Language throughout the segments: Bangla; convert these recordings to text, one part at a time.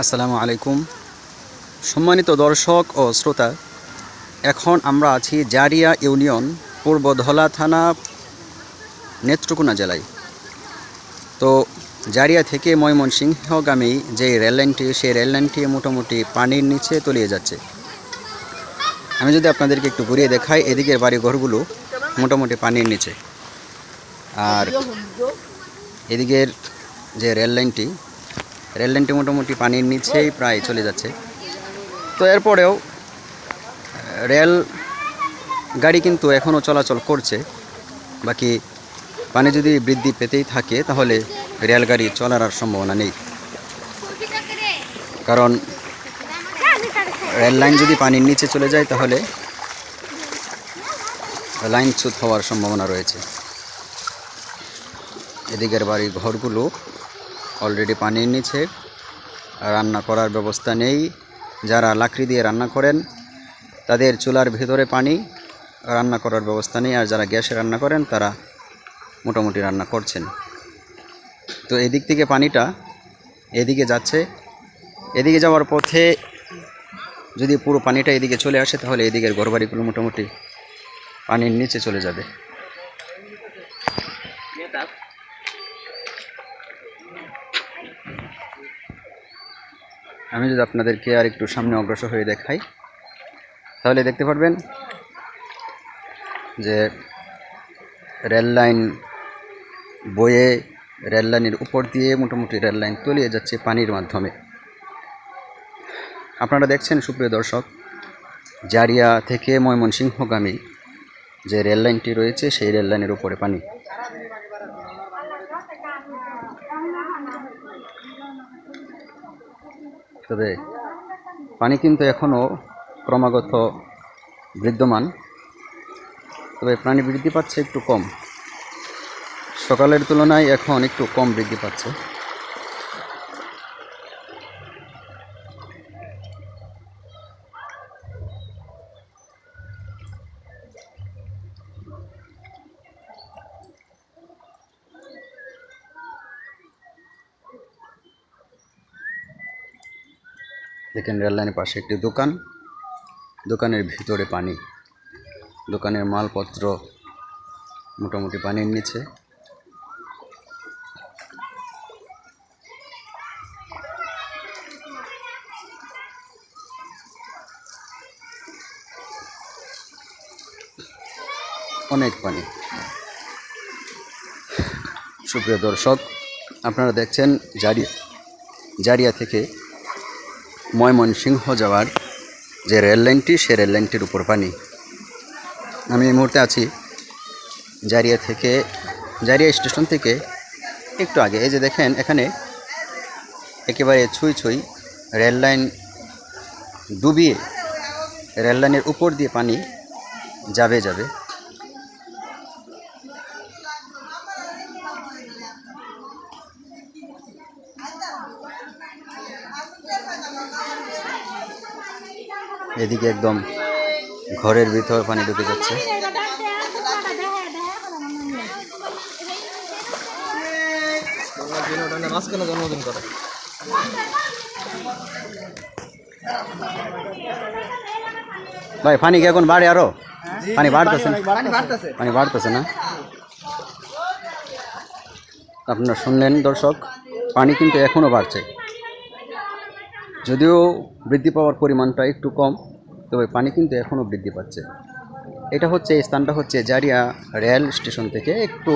আসসালামু আলাইকুম। সম্মানিত দর্শক ও শ্রোতা, এখন আমরা আছি জারিয়া ইউনিয়ন, পূর্ব ধলা থানা, নেত্রকোনা জেলায়। তো জারিয়া থেকে ময়মনসিংহগামী যে রেললাইনটি সেই রেললাইনটি মোটামুটি পানির নিচে তলিয়ে যাচ্ছে। আমি যদি আপনাদেরকে একটু ঘুরিয়ে দেখাই, এদিকের বাড়ি ঘরগুলো মোটামুটি পানির নিচে। আর এদিকের যে রেল লাইনটি রেল লাইনটি মোটামুটি পানির নিচেই প্রায় চলে যাচ্ছে। তো এরপরেও রেল গাড়ি কিন্তু এখনও চলাচল করছে। বাকি পানি যদি বৃদ্ধি পেতেই থাকে, তাহলে রেলগাড়ি চলার আর সম্ভাবনা নেই। কারণ রেল লাইন যদি পানির নিচে চলে যায়, তাহলে লাইন চ্যুত হওয়ার সম্ভাবনা রয়েছে। এদিকের বাড়ি ঘরগুলো অলরেডি পানির নিচে রান্না করার ব্যবস্থা নেই। যারা লাকড়ি দিয়ে রান্না করেন, তাদের চুলার ভিতরে পানি রান্না করার ব্যবস্থা নেই, আর যারা গ্যাসে রান্না করেন, তারা মোটামুটি রান্না করছেন। তো এদিক থেকে পানিটা এদিকে যাচ্ছে। এদিকে যাওয়ার পথে যদি পুরো পানিটা এদিকে চলে আসে, তাহলে এদিকের ঘরবাড়িগুলো মোটামুটি পানির নিচে চলে যাবে। আমি যদি আপনাদেরকে আর একটু সামনে অগ্রসর হয়ে দেখাই, তাহলে দেখতে পারবেন যে রেল লাইন বয়ে রেল লাইনের উপর দিয়ে মোটামুটি রেল লাইন তলিয়ে যাচ্ছে পানির মাধ্যমে। আপনারা দেখছেন, সুপ্রিয় দর্শক, জারিয়া থেকে ময়মনসিংহগামী যে রেল লাইনটি রয়েছে, সেই রেল লাইনের উপরে পানি। তবে পানি কিন্তু এখনও ক্রমাগত বিদ্যমান, তবে প্রাণী বৃদ্ধি পাচ্ছে একটু কম। সকালের তুলনায় এখন একটু কম বৃদ্ধি পাচ্ছে। দেখেন রেললাইনের পাশে একটি দোকান। দোকানের ভিতরে পানি। দোকানের মালপত্র মোটামুটি পানির নিচে। অনেক পানি। সুপ্রিয় দর্শক, আপনারা দেখছেন জারিয়া জারিয়া থেকে ময়মনসিংহ যাওয়ার যে রেল লাইনটি, সে রেল লাইনটির উপর পানি। আমি এই মুহূর্তে আছি জারিয়া থেকে, জারিয়া স্টেশন থেকে একটু আগে। এই যে দেখেন, এখানে একেবারে ছুঁই ছুঁই রেল লাইন ডুবিয়ে, রেল লাইনের উপর দিয়ে পানি যাবে যাবে। এদিকে একদম ঘরের ভিতর পানি ঢুকে যাচ্ছে। ভাই, পানি কি এখন বাড়ে আরও? পানি বাড়তেছে পানি বাড়তেছে পানি বাড়তেছে না? আপনারা শুনলেন দর্শক, পানি কিন্তু এখনও বাড়ছে। যদিও বৃদ্ধি পাওয়ার পরিমাণটা একটু কম, তবে পানি কিন্তু এখনও বৃদ্ধি পাচ্ছে। এটা হচ্ছে স্থানটা হচ্ছে জারিয়া রেল স্টেশন থেকে একটু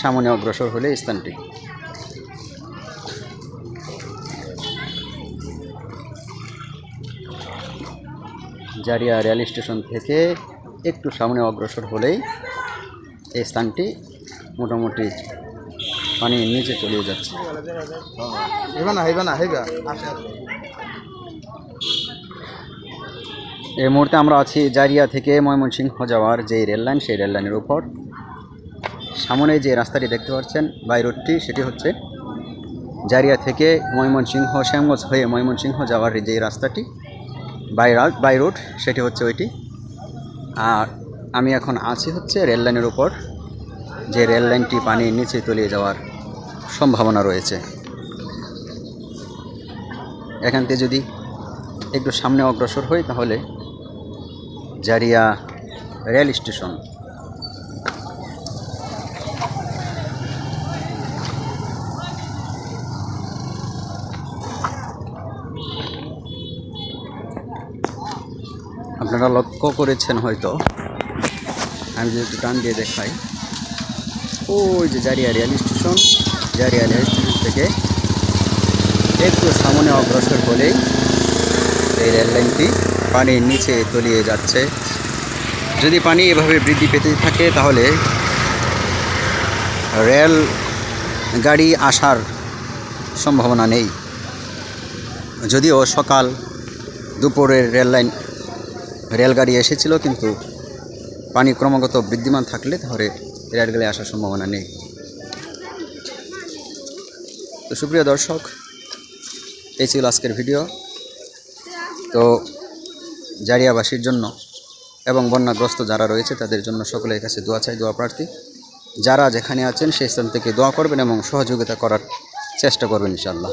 সামনে অগ্রসর হলে এই স্থানটি। জারিয়া রেল স্টেশন থেকে একটু সামনে অগ্রসর হলেই এই স্থানটি মোটামুটি পানির নিচে চলে যাচ্ছে। হেবা না হেবা না হেবা এই মুহূর্তে আমরা আছি জারিয়া থেকে ময়মনসিংহ যাওয়ার যে রেল লাইন সেই রেল লাইনের উপর। সামনে যে রাস্তাটি দেখতে পাচ্ছেন বাই রোডটি সেটি হচ্ছে জারিয়া থেকে ময়মনসিংহ শ্যামগঞ্জ হয়ে ময়মনসিংহ যাওয়ার যে রাস্তাটি বাই বাই রোড সেটি হচ্ছে ওইটি। আর আমি এখন আছি হচ্ছে রেল লাইনের উপর যে রেল লাইনটি পানির নিচে তলিয়ে যাওয়ার সম্ভাবনা রয়েছে। এখান থেকে যদি একটু সামনে অগ্রসর হই তাহলে জারিয়া রেল স্টেশন। আপনারা লক্ষ্য করেছেন হয়তো, আমি যদি একটু টান দিয়ে দেখাই। ওই যে Jharia rail station. Jharia rail station থেকে একটু সামনে অগ্রসর হলেই এই রেললাইনটি পানির নিচে তলিয়ে যাচ্ছে। যদি পানি এভাবে বৃদ্ধি পেতে থাকে তাহলে রেল গাড়ি আসার সম্ভাবনা নেই। যদিও সকাল দুপুরের রেললাইন রেলগাড়ি এসেছিল কিন্তু পানি ক্রমাগত বৃদ্ধিমান থাকলে তাহলে রেলগাড়ি আসার সম্ভাবনা নেই। তো সুপ্রিয় দর্শক, এই ছিল আজকের ভিডিও। তো জারিয়াবাসীর জন্য এবং বন্যাগ্রস্ত যারা রয়েছে, তাদের জন্য সকলের কাছে দোয়া চাই, দোয়া প্রার্থী। যারা যেখানে আছেন, সেই স্থান থেকে দোয়া করবেন এবং সহযোগিতা করার চেষ্টা করবেন, ইনশাআল্লাহ।